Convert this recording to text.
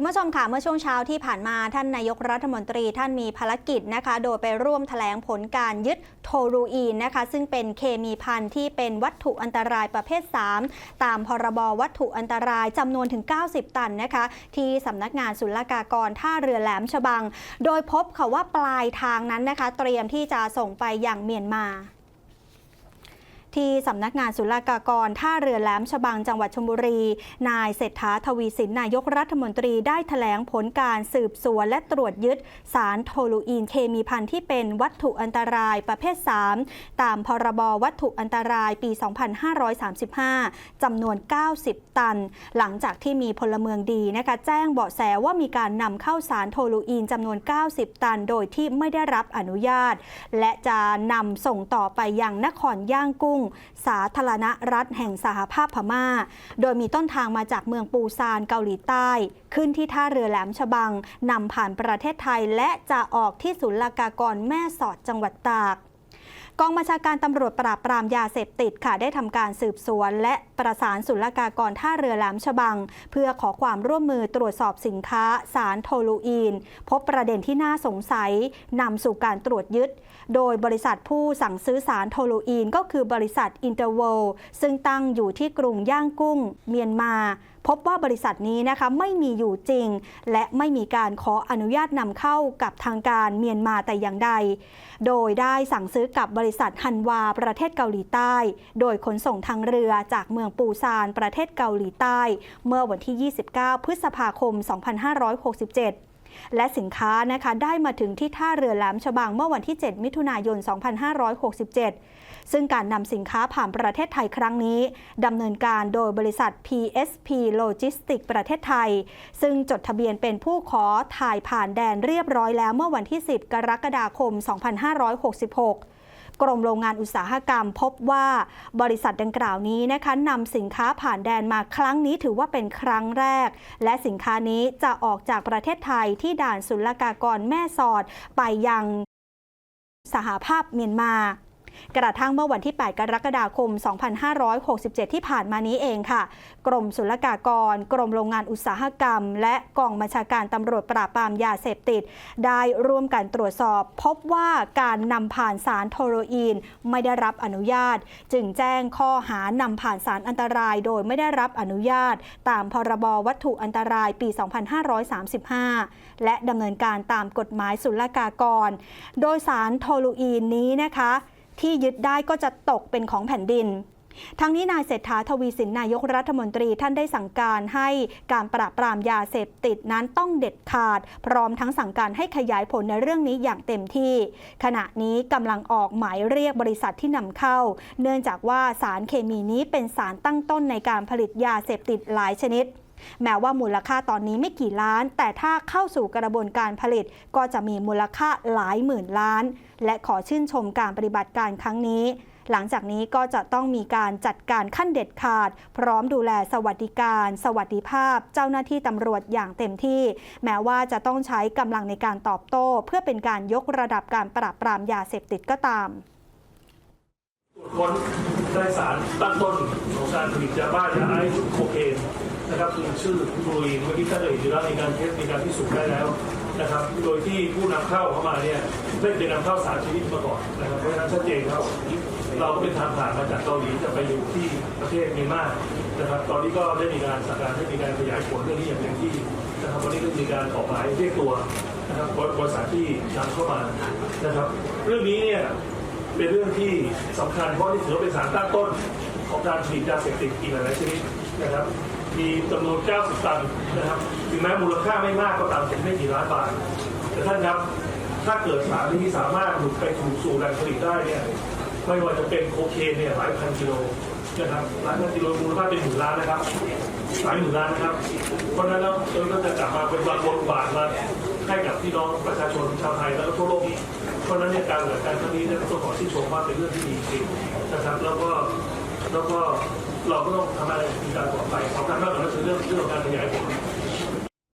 คุณผู้ชมค่ะเมื่อช่วงเช้าที่ผ่านมาท่านนายกรัฐมนตรีท่านมีภารกิจนะคะ โดยไปร่วมแถลงผลการยึดโทรูอีนนะคะ ซึ่งเป็นเคมีพันธุ์ที่เป็นวัตถุอันตรายประเภท 3 ตามพรบวัตถุอันตรายจำนวนถึง 90 ตันนะคะ ที่สำนักงานศุลกากรท่าเรือแหลมฉบัง โดยพบค่ะว่าปลายทางนั้นนะคะ เตรียมที่จะส่งไปอย่างเมียนมา ที่สำนักงานศุลกากร ท่าเรือแหลมฉบังจังหวัดชลบุรี นายเศรษฐาทวีสินนายกรัฐมนตรีได้ถแถลงผลการสืบสวนและตรวจยึดสารโทลูอีนเคมีพันที่เป็นวัตถุอันตรายประเภท 3 ตามพรบวัตถุอันตรายปี 2535 จำนวน 90 ตัน หลังจากที่มีพลเมืองดีนะคะแจ้งเบาะแสว่ามีการนำเข้าสารโทลูอีนจำนวน 90 ตัน โดยที่ไม่ได้รับอนุญาต และจะนำส่งต่อไปยังนครย่างกุ้งสาธารณรัฐแห่งสหภาพพม่า โดยมีต้นทางมาจากเมืองปูซานเกาหลีใต้ ขึ้นที่ท่าเรือแหลมฉบังนำผ่านประเทศไทยและจะออกที่ศุลกากรแม่สอดจังหวัดตาก กองบัญชาการตำรวจปราบปรามยาเสพติดค่ะได้ทำการสืบสวน และประสานศุลกากรท่าเรือแหลมฉบัง เพื่อขอความร่วมมือตรวจสอบสินค้า สารโทลูอีน พบประเด็นที่น่าสงสัยนำสู่การตรวจยึด โดยบริษัทผู้สั่งซื้อสารโทลูอีน ก็คือบริษัทอินเตอร์เวลซึ่งตั้งอยู่ที่กรุงย่างกุ้ง เมียนมาพบว่าบริษัทนี้นะคะไม่มีอยู่จริง และไม่มีการขออนุญาตนำเข้ากับทางการเมียนมาแต่อย่างใด โดยได้สั่งซื้อกับบริษัทฮันวาประเทศเกาหลีใต้ โดยขนส่งทางเรือจากเมืองปูซานประเทศเกาหลีใต้ เมื่อวันที่ 29 พฤษภาคม 2567และสินค้านะคะได้มาถึงที่ท่าเรือแหลมฉบังเมื่อวันที่ 7 มิถุนายน 2567 ซึ่งการนำสินค้าผ่านประเทศไทยครั้งนี้ดำเนินการโดยบริษัท PSP Logistics ประเทศไทย ซึ่งจดทะเบียนเป็นผู้ขอถ่ายผ่านแดนเรียบร้อยแล้วเมื่อวันที่ 10 กรกฎาคม 2566กรมโรงงานอุตสาหกรรมพบว่าบริษัทดังกล่าวนี้นะคะนำสินค้าผ่านแดนมาครั้งนี้ถือว่าเป็นครั้งแรก และสินค้านี้จะออกจากประเทศไทยที่ด่านศุลกากรแม่สอดไปยังสหภาพเมียนมา กระทั่งเมื่อวันที่ 8 กรกฎาคม 2567 ที่ผ่านมานี้เองค่ะ กรมศุลกากร กรมโรงงานอุตสาหกรรม และกองบัญชาการตำรวจปราบปรามยาเสพติด ได้ร่วมกันตรวจสอบ พบว่าการนำผ่านสารโทโรอีน ไม่ได้รับอนุญาต จึงแจ้งข้อหานำผ่านสารอันตรายโดยไม่ได้รับอนุญาต ตามพรบวัตถุอันตรายปี 2535 และดำเนินการตามกฎหมายศุลกากร โดยสารโทลูอีนนี้นะคะ ที่ยึดได้ก็จะตกเป็นของแผ่นดินทั้งนี้นายเศรษฐาทวีสินนายกรัฐมนตรีท่านได้สั่งการให้การปราบปรามยาเสพติดนั้นต้องเด็ดขาด พร้อมทั้งสั่งการให้ขยายผลในเรื่องนี้อย่างเต็มที่ ขณะนี้กำลังออกหมายเรียกบริษัทที่นำเข้า เนื่องจากว่าสารเคมีนี้เป็นสารตั้งต้นในการผลิตยาเสพติดหลายชนิด แม้ว่ามูลค่าตอนนี้ไม่กี่ล้าน แต่ถ้าเข้าสู่กระบวนการผลิต ก็จะมีมูลค่าหลายหมื่นล้าน และขอชื่นชมการปฏิบัติการครั้งนี้หลังจากนี้ก็จะต้องมีการจัดการขั้นเด็ดขาด พร้อมดูแลสวัสดิการ สวัสดิภาพ เจ้าหน้าที่ตำรวจอย่างเต็มที่ แม้ว่าจะต้องใช้กำลังในการตอบโต้ เพื่อเป็นการยกระดับการปราบปรามยาเสพติดก็ตามตรวจค้นได้สารตั้งต้นของการผลิตยาบ้ายาไอซ์โคเคน นะครับคือชื่อฟลูรีเมื่อกี้ท่านเอ่ยอยู่แล้วในการเทสในการพิสูจน์ได้แล้วนะครับ โดยที่ผู้นำเข้าเข้ามาเนี่ยไม่เคยนำเข้าสารชนิดมาก่อนนะครับเพราะฉะนั้นชัดเจนครับเราก็เป็นทางผ่านมาจากเกาหลีจะไปอยู่ที่ประเทศเมียนมานะครับ ตอนนี้ก็ได้มีการสั่งการให้มีการขยายผลเรื่องนี้อย่างเต็มที่นะครับวันนี้ก็มีการออกหมายเรียกตัวนะครับบริษัทที่นำเข้ามานะครับ เรื่องนี้เนี่ยเป็นเรื่องที่สำคัญเพราะนี่ถือว่าเป็นสารตั้งต้น ของการผลิตยาเสพติดอีกหลายชนิดนะครับ มีจำนวน 90 ตันนะครับถึงแม้มูลค่าไม่มากก็ตามถึงไม่กี่ล้านบาทแต่ท่านครับถ้าเกิดสารนี้สามารถหลุดไปถูกสู่แหล่งผลิตได้เนี่ยไม่ว่าจะเป็นโคเคนเนี่ยหลายพันกิโลนะครับหลายพันกิโลมูลค่าเป็นหมื่นล้านนะครับหลายหมื่นล้านนะครับ เพราะนั้นแล้วเราก็จะกลับมาเป็นบางบทบาทมาให้กับพี่น้องประชาชนชาวไทยแล้วก็ทั่วโลกเพราะนั้นเนี่ยการเหลือการครั้งนี้เนี่ยต้องขอชื่นชมว่าเป็นเรื่องที่ดีจริงนะครับ แล้วก็ แล้วก็เราก็ต้องทำอะไรในการต่อไปสำคัญมากกว่านั้นคือเรื่องเรื่องของการขยายผล